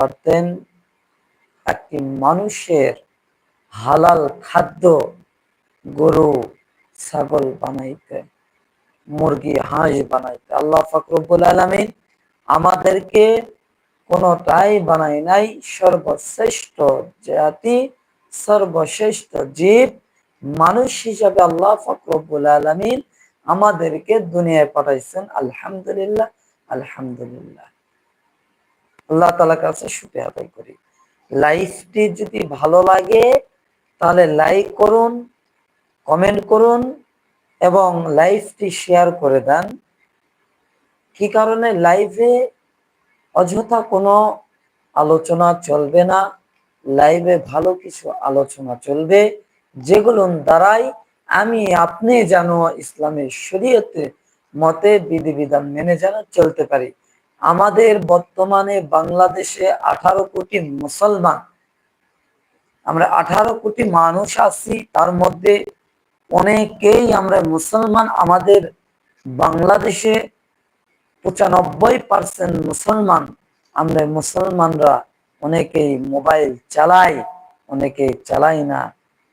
পারতেন একটি মানুষের হালাল খাদ্য গরু, ছাগল বানাইতে, মুরগি, হাঁস বানাইতে। আল্লাহ ফকরবুল আলমিন আমাদেরকে কোনটাই বানাই নাই। সর্বশ্রেষ্ঠ জাতি, সর্বশ্রেষ্ঠ জীব, মানুষ হিসাবে আল্লাহ ফকরবুল আলমিন আমাদেরকে দুনিয়ায় পাঠাইছেন। আলহামদুলিল্লাহ আলহামদুলিল্লাহ। আল্লাহ তালা কাছে শুক্রিয়া আদায় করি। লাইফটি যদি ভালো লাগে, তাহলে লাইক করুন, কমেন্ট করুন এবং লাইভটি শেয়ার করে দেন। কি কারণে লাইভে অযথা কোনো আলোচনা চলবে না, লাইভে ভালো কিছু আলোচনা চলবে, যেগুলোর দ্বারাই আমি আপনি যেন ইসলামের শরীয়তে মতে বিধিবিধান মেনে যেন চলতে পারি। আমাদের বর্তমানে বাংলাদেশে আঠারো কোটি মুসলমান। আমরা আঠারো কোটি মানুষ আছি, তার মধ্যে অনেকেই আমরা মুসলমান। আমাদের বাংলাদেশে পঁচানব্বই পার্সেন্ট মুসলমান। আমরা মুসলমানরা অনেকেই মোবাইল চালাই, অনেকে চালাই না।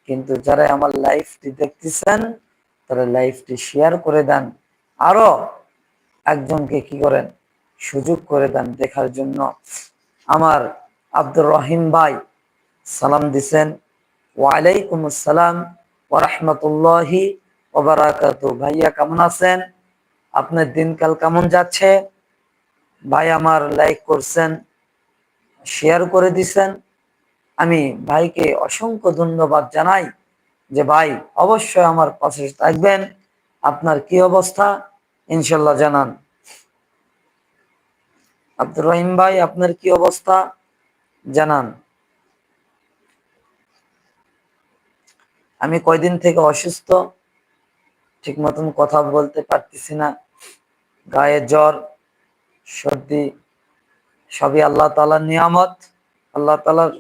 কিন্তু যারা আমার লাইফটি দেখতেছেন, তারা লাইফটি শেয়ার করে দেন। আরও একজনকে কি করেন? সুযোগ করে দেন দেখার জন্য। আমার আব্দুর রহিম ভাই সালাম দিছেন। ওয়ালাইকুম আসসালাম ওরহমতুল্লাহি ওবরাকাত ভাইয়া কেমন আছেন? আপনার দিনকাল কেমন যাচ্ছে? ভাই আমার লাইক করছেন, শেয়ার করে দিছেন। আমি ভাইকে অসংখ্য ধন্যবাদ জানাই যে ভাই অবশ্যই আমার পাশে থাকবেন। আপনার কি অবস্থা? ইনশাল্লাহ জানান। আব্দুর রহিম ভাই, আপনার কি অবস্থা? জানান। আমি কয়দিন থেকে অসুস্থ ঠিক মতন কথা বলতে পারতেছি না, গায়ে জ্বর, সর্দি, সবই আল্লাহ তালার নিয়ামত, আল্লাহ তালার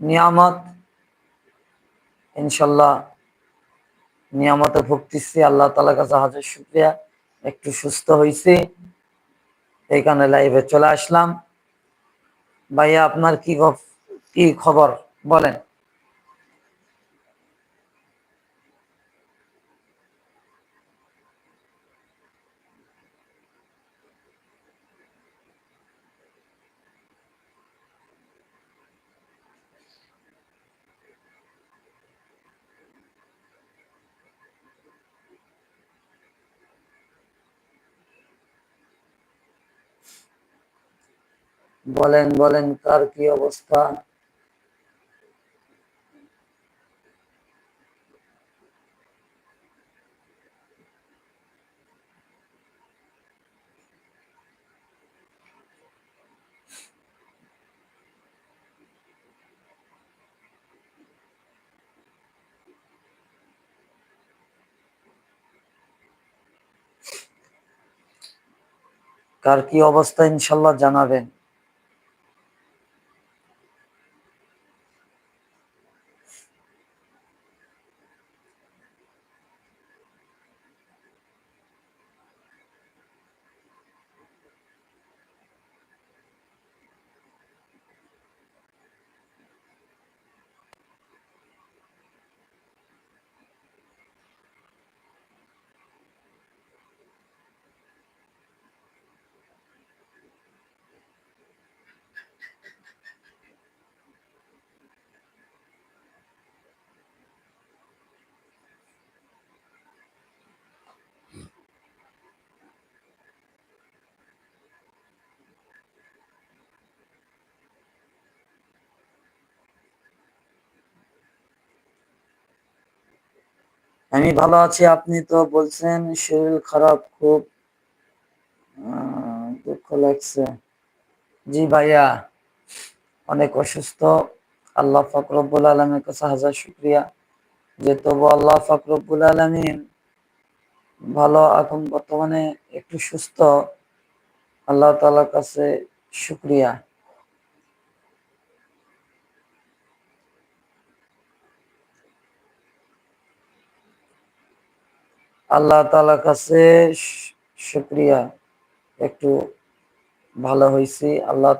নিয়ামত। ইনশাল্লাহ নিয়ামতে ভুগতেছি, আল্লাহ তালার কাছে হাজার শুক্রিয়া। একটু সুস্থ হয়েছি এইখানে লাইভে চলে আসলাম। ভাইয়া আপনার কি কি খবর? বলেন। বলেন বলেন কার কি অবস্থা? কার কি অবস্থা ইনশাল্লাহ জানাবেন। আমি ভালো আছি, আপনি তো বলছেন শরীর খারাপ, খুব দুঃখ লাগছে। জি ভাইয়া, অনেক অসুস্থ। আল্লাহ ফকরবুল আলমের কাছে হাজার শুক্রিয়া। যে তবু আল্লাহ ফকরবুল আলমিন ভালো, এখন বর্তমানে একটু সুস্থ। আল্লাহ তালার কাছে শুক্রিয়া। আল্লাহ তালা কাছে শুক্রিয়া। একটু ভালো হয়েছি আল্লাহ